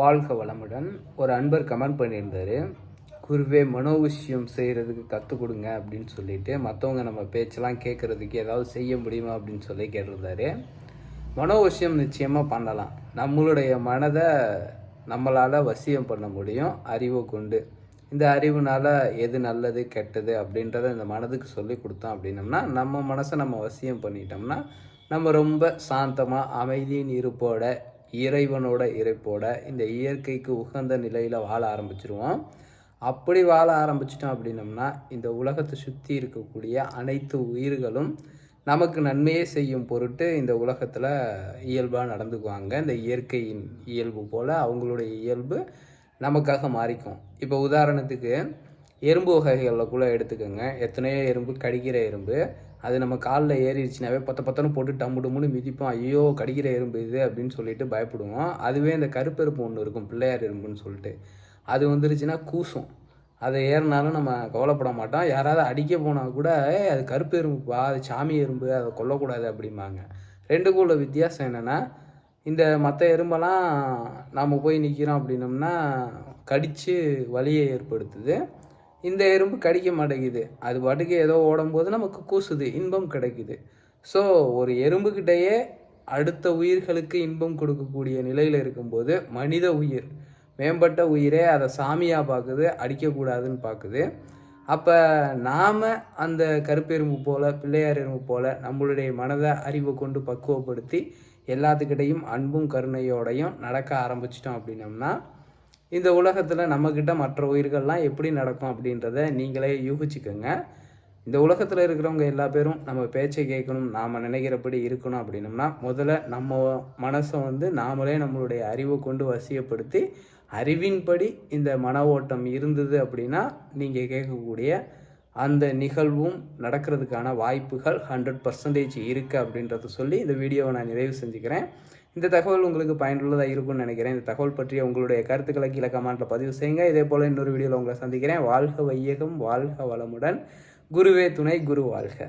வாழ்க வளமுடன். ஒரு அன்பர் கமெண்ட் பண்ணியிருந்தாரு. குருவே மனோவிஷயம் செய்கிறதுக்கு கற்றுக் கொடுங்க அப்படின்னு சொல்லிட்டு மற்றவங்க நம்ம பேச்செல்லாம் கேட்குறதுக்கு ஏதாவது செய்ய முடியுமா அப்படின்னு சொல்லி கேட்டிருந்தாரு. மனோவிஷயம் நிச்சயமாக பண்ணலாம். நம்மளுடைய மனதை நம்மளால் வசியம் பண்ண முடியும் அறிவை கொண்டு. இந்த அறிவுனால் எது நல்லது கெட்டது அப்படின்றத இந்த மனதுக்கு சொல்லி கொடுத்தோம் அப்படின்னம்னா நம்ம மனசை நம்ம வசியம் பண்ணிட்டோம்னா நம்ம ரொம்ப சாந்தமாக அமைதியின் இருப்போட இறைவனோட இறைப்போட இந்த இயற்கைக்கு உகந்த நிலையில் வாழ ஆரம்பிச்சிருவோம். அப்படி வாழ ஆரம்பிச்சிட்டோம் அப்படின்னம்னா இந்த உலகத்தை சுற்றி இருக்கக்கூடிய அனைத்து உயிர்களும் நமக்கு நன்மையே செய்யும் பொருட்டு இந்த உலகத்தில் இயல்பாக நடந்துக்குவாங்க. இந்த இயற்கையின் இயல்பு போல் அவங்களுடைய இயல்பு நமக்காக மாறிக்கும். இப்போ உதாரணத்துக்கு எறும்பு வகைகளில் கூட எடுத்துக்கோங்க. எத்தனையோ எறும்பு கடிக்கிற எறும்பு. அது நம்ம காலில் ஏறிடுச்சுனாவே பத்த பத்தனும் போட்டு டம்மு டம்முன்னு மிதிப்போம். ஐயோ கடிக்கிற எறும்பு இது அப்படின்னு சொல்லிட்டு பயப்படுவோம். அதுவே இந்த கருப்பெருப்பு ஒன்று இருக்கும் பிள்ளையார் எறும்புன்னு சொல்லிட்டு. அது வந்துருச்சுன்னா கூசும். அதை ஏறினாலும் நம்ம கவலைப்பட மாட்டோம். யாராவது அடிக்க போனால் கூட அது கருப்பு எறும்புப்பா அது சாமி எறும்பு அதை கொல்லக்கூடாது அப்படிம்பாங்க. ரெண்டுக்குள்ள வித்தியாசம் என்னென்னா இந்த மற்ற எறும்பெல்லாம் நாம் போய் நிற்கிறோம் அப்படின்னோம்னா கடித்து வலியை ஏற்படுத்துது. இந்த எறும்பு கடிக்க மாட்டேங்குது. அது பாட்டுக்கு ஏதோ ஓடும்போது நமக்கு கூசுது இன்பம் கிடைக்குது. ஸோ ஒரு எறும்புக்கிட்டேயே அடுத்த உயிர்களுக்கு இன்பம் கொடுக்கக்கூடிய நிலையில் இருக்கும்போது மனித உயிர் மேம்பட்ட உயிரே அதை சாமியாக பார்க்குது அடிக்கக்கூடாதுன்னு பார்க்குது. அப்போ நாம் அந்த கருப்பெரும்பு போல் பிள்ளையார் எறும்பு போல் நம்மளுடைய மனதை அறிவை கொண்டு பக்குவப்படுத்தி எல்லாத்துக்கிட்டையும் அன்பும் கருணையோடையும் நடக்க ஆரம்பிச்சிட்டோம் அப்படின்னம்னா இந்த உலகத்தில் நம்மக்கிட்ட மற்ற உயிர்கள்லாம் எப்படி நடக்கும் அப்படின்றத நீங்களே யூகிச்சுக்கோங்க. இந்த உலகத்தில் இருக்கிறவங்க எல்லா பேரும் நம்ம பேச்சை கேட்கணும் நாம் நினைக்கிறபடி இருக்கணும் அப்படின்னம்னா முதல்ல நம்ம மனசை வந்து நாமளே நம்மளுடைய அறிவை கொண்டு வசியப்படுத்தி அறிவின்படி இந்த மன ஓட்டம் இருந்தது அப்படின்னா நீங்கள் கேட்கக்கூடிய அந்த நிகழ்வும் நடக்கிறதுக்கான வாய்ப்புகள் ஹண்ட்ரட் பர்சன்டேஜ் இருக்குது அப்படின்றத சொல்லி இந்த வீடியோவை நான் நிறைவு செஞ்சுக்கிறேன். இந்த தகவல் உங்களுக்கு பயனுள்ளதாக இருக்கும்னு நினைக்கிறேன். இந்த தகவல் பற்றிய உங்களுடைய கருத்துக்களை கீழே கமெண்ட்டில் பதிவு செய்யுங்க. இதே போல் இன்னொரு வீடியோவில் உங்களை சந்திக்கிறேன். வாழ்க வையகம் வாழ்க வளமுடன். குருவே துணை குரு வாழ்க.